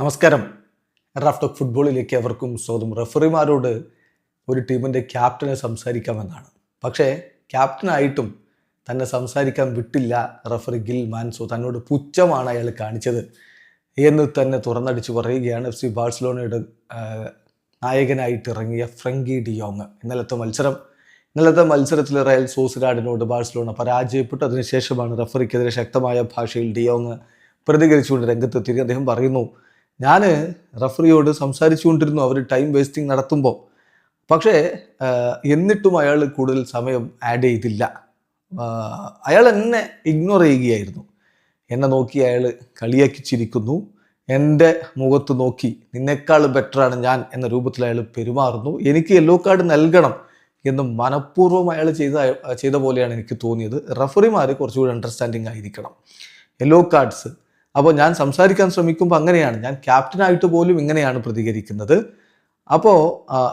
നമസ്കാരം. റാഫ്റ്റോക്ക് ഫുട്ബോളിലേക്ക് അവർക്കും സ്വാഗതം. റഫറിമാരോട് ഒരു ടീമിന്റെ ക്യാപ്റ്റനെ സംസാരിക്കാമെന്നാണ്. പക്ഷേ ക്യാപ്റ്റനായിട്ടും തന്നെ സംസാരിക്കാൻ വിട്ടില്ല റഫറി ഗിൽ മാൻസോ. തന്നോട് പുച്ഛമാണ് അയാൾ കാണിച്ചത് എന്ന് തന്നെ തുറന്നടിച്ച് പറയുകയാണ് എഫ് സി ബാഴ്സലോണയുടെ നായകനായിട്ട് ഇറങ്ങിയ ഫ്രങ്കി ഡിയോങ് ഇന്നലത്തെ മത്സരം ഇന്നലത്തെ മത്സരത്തിൽ റയൽ സോസിഡാഡിനോട് ബാഴ്സലോണ പരാജയപ്പെട്ടു. അതിനുശേഷമാണ് റഫറിക്കെതിരെ ശക്തമായ ഭാഷയിൽ ഡിയോങ് പ്രതികരിച്ചുകൊണ്ട് രംഗത്തെത്തിയിരിക്കുന്നത് അദ്ദേഹം പറയുന്നു ഞാൻ റഫറിയോട് സംസാരിച്ചുകൊണ്ടിരുന്നു അവർ ടൈം വേസ്റ്റിംഗ് നടത്തുമ്പോൾ പക്ഷേ എന്നിട്ടും അയാൾ കൂടുതൽ സമയം ആഡ് ചെയ്തില്ല. അയാൾ എന്നെ ഇഗ്നോർ ചെയ്യുകയായിരുന്നു. എന്നെ നോക്കി അയാൾ കളിയാക്കിച്ചിരിക്കുന്നു. എന്റെ മുഖത്ത് നോക്കി നിന്നേക്കാൾ ബെറ്ററാണ് ഞാൻ എന്ന രൂപത്തിൽ അയാൾ പെരുമാറുന്നു. എനിക്ക് യെല്ലോ കാർഡ് നൽകണം എന്ന് മനഃപൂർവം അയാൾ ചെയ്ത ചെയ്ത പോലെയാണ് എനിക്ക് തോന്നിയത്. റഫറിമാർ കുറച്ചുകൂടി അണ്ടർസ്റ്റാൻഡിങ് ആയിരിക്കണം. യെല്ലോ കാർഡ്സ് അപ്പോൾ ഞാൻ സംസാരിക്കാൻ ശ്രമിക്കുമ്പോൾ അങ്ങനെയാണ്. ഞാൻ ക്യാപ്റ്റനായിട്ട് പോലും ഇങ്ങനെയാണ് പ്രതികരിക്കുന്നത്. അപ്പോൾ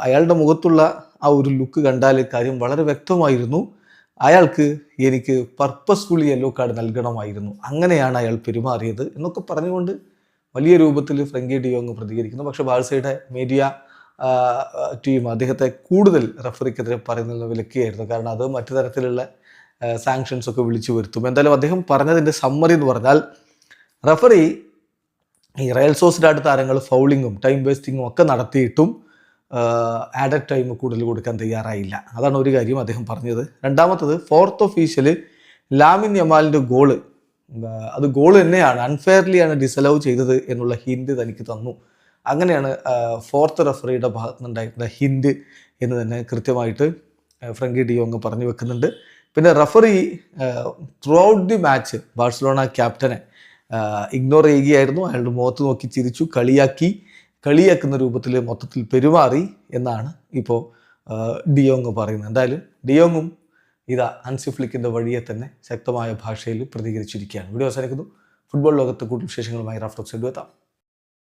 അയാളുടെ മുഖത്തുള്ള ആ ഒരു ലുക്ക് കണ്ടാൽ കാര്യം വളരെ വ്യക്തമായിരുന്നു. അയാൾക്ക് എനിക്ക് പർപ്പസ്ഫുള്ളി യെല്ലോ കാർഡ് നൽകണമായിരുന്നു. അങ്ങനെയാണ് അയാൾ പെരുമാറിയത് എന്നൊക്കെ പറഞ്ഞുകൊണ്ട് വലിയ രൂപത്തിൽ ഫ്രങ്കി ഡിയോങ് പ്രതികരിക്കുന്നു. പക്ഷേ ബാഴ്സയുടെ മീഡിയ ടീം അദ്ദേഹത്തെ കൂടുതൽ റഫറിക്കെതിരെ പറയുന്ന വിലക്കുകയായിരുന്നു കാരണം അത് മറ്റു തരത്തിലുള്ള സാങ്ഷൻസ് ഒക്കെ വിളിച്ചു വരുത്തും. എന്തായാലും അദ്ദേഹം പറഞ്ഞതിന്റെ സമ്മറി എന്ന് പറഞ്ഞാൽ റഫറി ഈ റയൽ സോസിന്റെ അടുത്ത താരങ്ങൾ ഫൗളിങ്ങും ടൈം വേസ്റ്റിങ്ങും ഒക്കെ നടത്തിയിട്ടും ആഡഡ് ടൈം കൂടുതൽ കൊടുക്കാൻ തയ്യാറായില്ല. അതാണ് ഒരു കാര്യം അദ്ദേഹം പറഞ്ഞത്. രണ്ടാമത്തത് ഫോർത്ത് ഒഫീഷ്യൽ ലാമിൻ യമാലിന്റെ ഗോൾ അത് ഗോൾ തന്നെയാണ് അൺഫെയർലിയാണ് ഡിസലവ് ചെയ്തത് എന്നുള്ള ഹിൻഡ് തനിക്ക് തന്നു. അങ്ങനെയാണ് ഫോർത്ത് റഫറിയുടെ ഭാഗത്ത് നിന്നുണ്ടായിട്ടുള്ള ഹിൻഡ് എന്ന് തന്നെ കൃത്യമായിട്ട് ഫ്രങ്കി ഫ്രങ്കി ഡിയോങ് പറഞ്ഞു വെക്കുന്നുണ്ട്. പിന്നെ referee throughout the match Barcelona ക്യാപ്റ്റനെ ignore ചെയ്യുകയായിരുന്നു. അയാളുടെ മുഖത്ത് നോക്കി ചിരിച്ചു കളിയാക്കി കളിയാക്കുന്ന രൂപത്തിൽ മൊത്തത്തിൽ പെരുമാറി എന്നാണ് ഇപ്പോൾ ഡിയോങ് പറയുന്നത്. എന്തായാലും ഡിയോങ്ങും ഇതാ അൻസിഫ്ലിക്കിന്റെ വഴിയെ തന്നെ ശക്തമായ ഭാഷയിൽ പ്രതികരിച്ചിരിക്കുകയാണ്. വീഡിയോ അവസാനിക്കുന്നു. ഫുട്ബോൾ ലോകത്ത് കൂടുതൽ വിശേഷങ്ങളുമായി റാഫ്റ്റോക്സ് എത്താം